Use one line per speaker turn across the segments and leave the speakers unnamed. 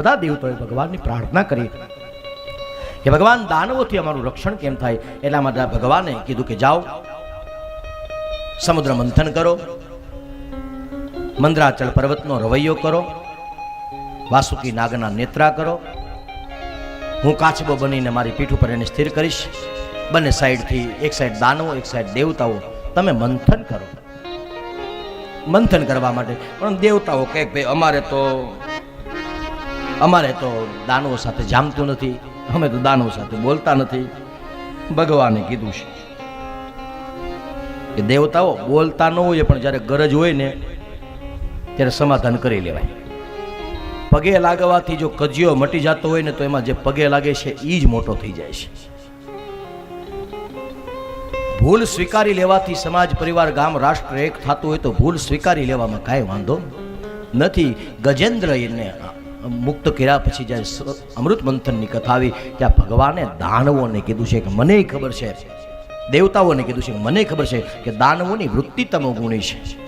બધા દેવતાઓએ ભગવાનની પ્રાર્થના કરી. કે ભગવાન દાનવોથી અમારું રક્ષણ કેમ થાય? એટલા માટે ભગવાને કીધું કે જાઓ, સમુદ્ર મંથન કરો મંદ્રાચળ પર્વતનો રવૈયો કરો, વાસુકી નાગના નેત્રા કરો. હું કાચબો બનીને મારી પીઠ ઉપર એને સ્થિર કરીશ. બંને સાઈડથી એક સાઈડ દાનવો, એક સાઈડ દેવતાઓ. તમે મંથન કરો. મંથન કરવા માટે. પણ દેવતાઓ કે ભાઈ, અમારે તો અમારે તો દાનવો સાથે જામતું નથી. અમે તો દાનવો સાથે બોલતા નથી. ભગવાને કીધું છે કે દેવતાઓ બોલતા ન હોય, પણ જ્યારે ગરજ હોય ને, ત્યારે સમાધાન કરી લેવાય. પગે લાગવાથી જો કજિયો મટી જતો હોય ને, તો એમાં જે પગે લાગે છે એ જ મોટો થઈ જાય છે. ભૂલ સ્વીકારી લેવાથી સમાજ, પરિવાર, ગામ, રાષ્ટ્ર એક થતું હોય તો ભૂલ સ્વીકારી લેવામાં કાંઈ વાંધો નથી. ગજેન્દ્ર એને મુક્ત કર્યા પછી જ્યારે અમૃત મંથનની કથા આવી, ત્યાં ભગવાને દાનવોને કીધું છે કે મને ખબર છે, દેવતાઓને કીધું છે મને ખબર છે કે દાનવોની વૃત્તિ તમોગુણી છે.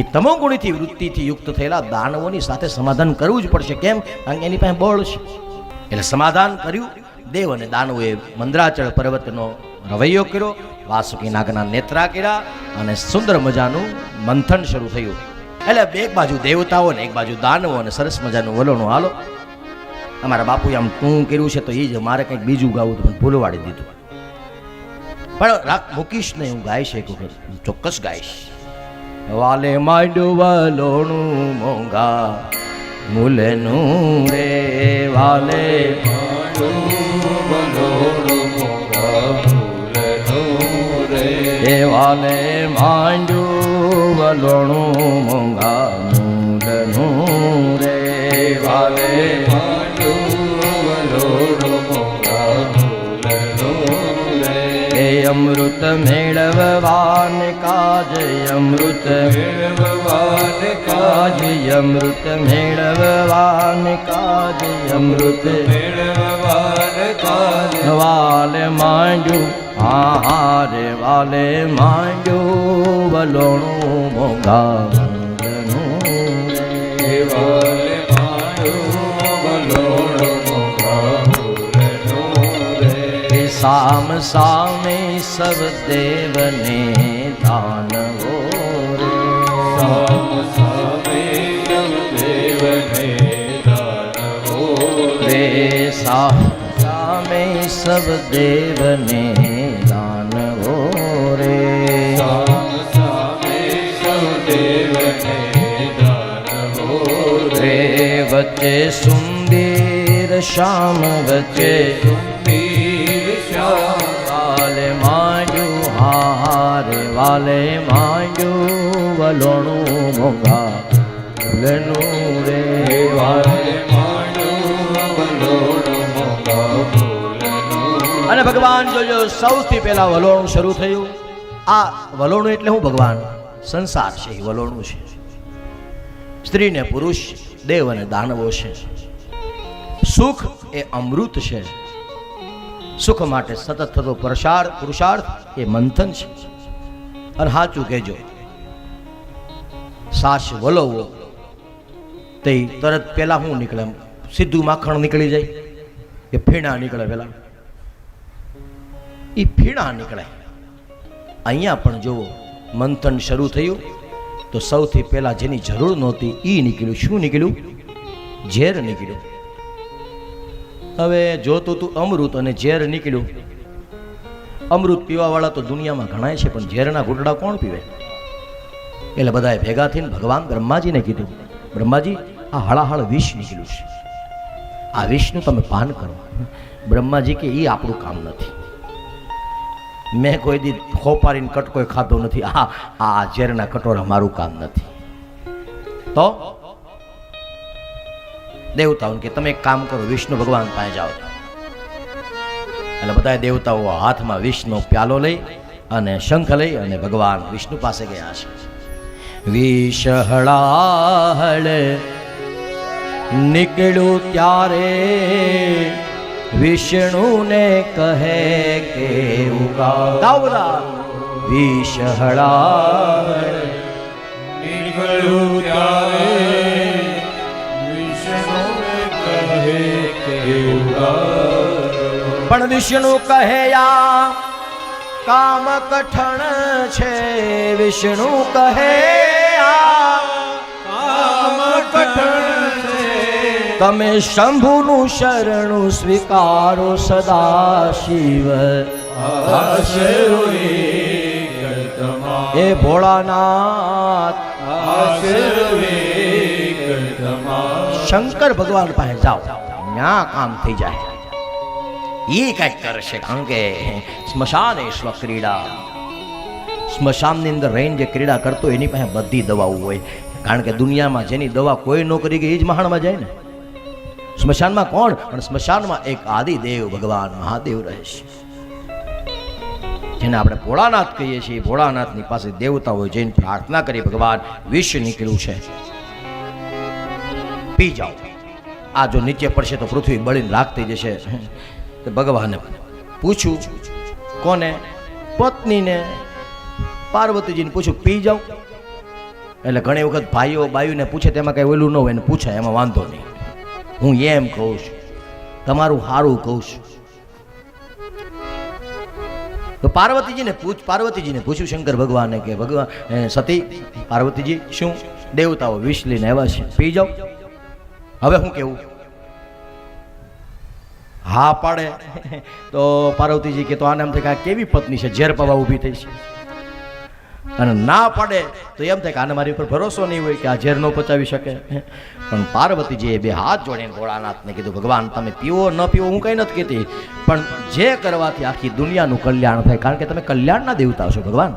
એ તમોગુણીથી વૃત્તિથી યુક્ત થયેલા દાનવોની સાથે સમાધાન કરવું જ પડશે. કેમ? કારણ કે એની પાસે બળ છે. એટલે સમાધાન કર્યું. દેવ અને દાનવોએ મંદ્રાચળ પર્વતનો રવૈયો કર્યો, વાસુકી નાગના નેત્રા કર્યા અને સુંદર મજાનું મંથન શરૂ થયું. એટલે એક બાજુ દેવતાઓ ને એક બાજુ દાનવો અને સરસ મજાનું વલણું. હાલો. અમારા બાપુએ આમ તું કર્યું છે તો એ જ મારે કંઈક બીજું ગાવું તો મને ભૂલવાડી દીધું. પણ રાખ મૂકીશ નહીં હું ગાઈશ એક વખત. ચોક્કસ ગાઈશ. વાલે માંડ્યું વલોણું મોંઘા મૂલનું રે. વાલે એ વાલે માંડ્યું વલોણું અમૃત મેળવવાન કાજ અમૃત
મેળવવાન
કાજ અમૃત મેળવવાન કાજ અમૃત
મેળવવાન કાજ
વાલે માંડ્યું આહારે વાલે માંડ્યું વલોણું રે.
વાલે
સામ સામે સબ દેવને દાનવો રે
સામ સામે દેવને દાનવો રે.
રે સામ સામે સબ દેવને દાનવો રે
સામ સામે સૌ દેવને. રે
વચ્ચે સુંદર શ્યામ વચ્ચે માંડ્યું વાલે માંગ્યું વલોણું મોંઘા ભૂલનું રે અને ભગવાન જોજો સૌથી પહેલા વલોણું શરૂ થયું. આ વલોણું એટલે હું ભગવાન? સંસાર છે, એ વલોણું છે. સ્ત્રી ને પુરુષ, દેવ અને દાનવો છે. સુખ એ અમૃત છે. સુખ માટે સતત થતો પુરુષાર્થ પુરુષાર્થ એ મંથન છે અને સાચું કહેજો સાસ વલોવો તે તરત પહેલા શું નીકળે એમ? સીધું માખણ નીકળી જાય કે ફીણા નીકળે પહેલા એ ફીણા નીકળે અહીંયા પણ જુઓ મંથન શરૂ થયું તો સૌથી પહેલા જેની જરૂર નહોતી એ નીકળ્યું શું નીકળ્યું ઝેર નીકળ્યું હવે જોતું તું અમૃત અને ઝેર નીકળ્યું. અમૃત પીવાવાળા તો દુનિયામાં ઘણાય છે, પણ ઝેરના ઘૂંટડા કોણ પીવે? એટલે બધાએ ભેગા થઈને ભગવાન બ્રહ્માજીને કીધું, બ્રહ્માજી, આ હળાહળ વિષ નીકળ્યું છે. આ વિષનું તમે પાન કરો. બ્રહ્માજી કે એ આપણું કામ નથી. મેં કોઈ દી ખોપારીને કટકોય ખાધો નથી. આ આ ઝેરના કટોરા મારું કામ નથી. તો દેવતાઓને કે તમે એક કામ કરો વિષ્ણુ ભગવાન પાસે જાઓ. એટલે બધા દેવતાઓ હાથમાં વિષ્ણુ પ્યાલો લઈ અને શંખ લઈ અને ભગવાન વિષ્ણુ પાસે ગયા છે. વિષહળાહળ નીકળ્યું ત્યારે વિષ્ણુને કહે કે ઉગા વિષહળાહળ
નીકળ્યું ત્યારે કહે
પણ વિષ્ણુ કહે આ કામ કઠણ છે. વિષ્ણુ કહે આ
કામ કઠણ છે.
તમે શંભુનું શરણું સ્વીકારો સદા શિવ. એ ભોળાનાથ
આશરો એક તમારો
શંકર ભગવાન પાસે જાઓ. ત્યાં કામ થઈ જાય. એ કંઈક કરશે, કારણ કે સ્મશાનેશ્વ ક્રીડા સ્મશાનની અંદર રહીને જે ક્રીડા કરતો એની પાસે બધી દવાઓ હોય. કારણ કે દુનિયામાં જેની દવા કોઈ ન કરી ગઈ એ જ મહાણમાં જાય ને. સ્મશાનમાં કોણ? પણ સ્મશાનમાં એક આદિદેવ ભગવાન મહાદેવ રહે છે. જેને આપણે ભોળાનાથ કહીએ છીએ. ભોળાનાથની પાસે દેવતાઓ જઈને પ્રાર્થના કરી ભગવાન વિશ્વ નીકળ્યું છે. પી જાઓ. આ જો નીચે પડશે તો પૃથ્વી બળીને રાખ થઈ જશે. તો ભગવાને પૂછ્યું, કોને? પત્નીને? પાર્વતીજીને પૂછ્યું, પી જાઓ. એટલે ઘણી વખત ભાઈઓ બાયુને પૂછે, તેમાં કંઈ ઓલું ન હોય એને પૂછે, એમાં વાંધો નહીં. હું એમ કહું છું, તમારું સારું કહું છું. તો પાર્વતીજીને પૂછ, પાર્વતીજીને પૂછ્યું, શંકર ભગવાને કે ભગવાન સતી, પાર્વતીજી શું દેવતાઓ વિષ લઈને આવ્યા છે? પી જાઓ. હવે હું કેવું? હા પાડે. તો પાર્વતીજી કે તો આને એમ થાય કે આ કેવી પત્ની છે? ઝેર પવા ઊભી થઈ છે. અને ના પાડે તો એમ થાય કે આને મારી ઉપર ભરોસો નહીં હોય કે આ ઝેર ન પચાવી શકે. પણ પાર્વતીજીએ બે હાથ જોડીને ભોળાનાથને કીધું, ભગવાન, તમે પીવો ન પીવો, હું કંઈ નથી કહેતી. પણ જે કરવાથી આખી દુનિયાનું કલ્યાણ થાય, કારણ કે તમે કલ્યાણના દેવતા છો ભગવાન.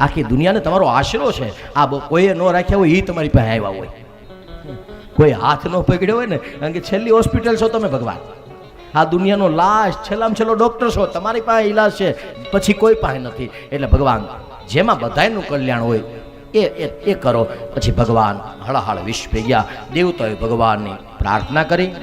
આખી દુનિયાને તમારો આશરો છે. આ કોઈએ ન રાખ્યા હોય એ તમારી પાસે આવ્યા હોય. કોઈ હાથ ન પકડ્યો હોય ને, કારણ કે છેલ્લી હોસ્પિટલ છો તમે ભગવાન. આ દુનિયાનો લાશ, છેલ્લામાં છેલ્લો ડૉક્ટર છો, તમારી પાસે ઈલાજ છે, પછી કોઈ પાસે નથી. એટલે ભગવાન, જેમાં બધાયનું કલ્યાણ હોય, એ એ એ કરો. પછી ભગવાન હળહળ વિશ્વ ગયા. દેવતાએ ભગવાનની પ્રાર્થના કરી.